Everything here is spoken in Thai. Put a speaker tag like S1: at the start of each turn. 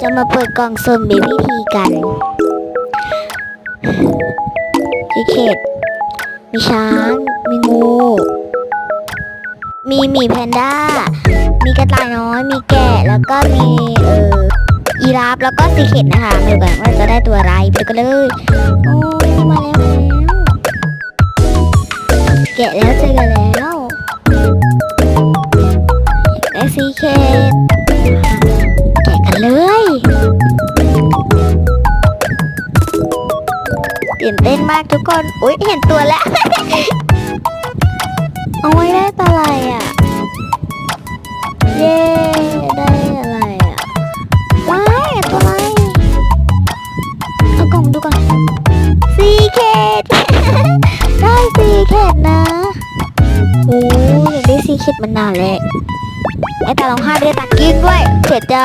S1: จะมาเปิดกล่องสุ่มมีวิธีกันซีเคดมีช้าง มีงู มีหมีแพนด้า มีกระต่ายน้อย มีแกะ แล้วก็มี เอ่อยีราฟ แล้วก็ซีเคดนะคะมาดูกันว่าจะได้ตัวอะไรไปกันเลย โอ้ยมาแล้วมาแล้วแกะแล้วเจอกันแล้วได้ซีเคด ตื่นเต้นมากทุกคน อุ๊ย เห็นตัวแล้ว เอาไว้ได้อะไรอะ เย้ได้อะไรอะว้ายตัวอะไร เอากล่องดูก่อนซีเคดได้ซีเคดนะโอ้ยอยากได้ซีเคดมานานแล้วไอ้ตาร้องห้ไม่ได้ตากิ้งด้วยเสียใจ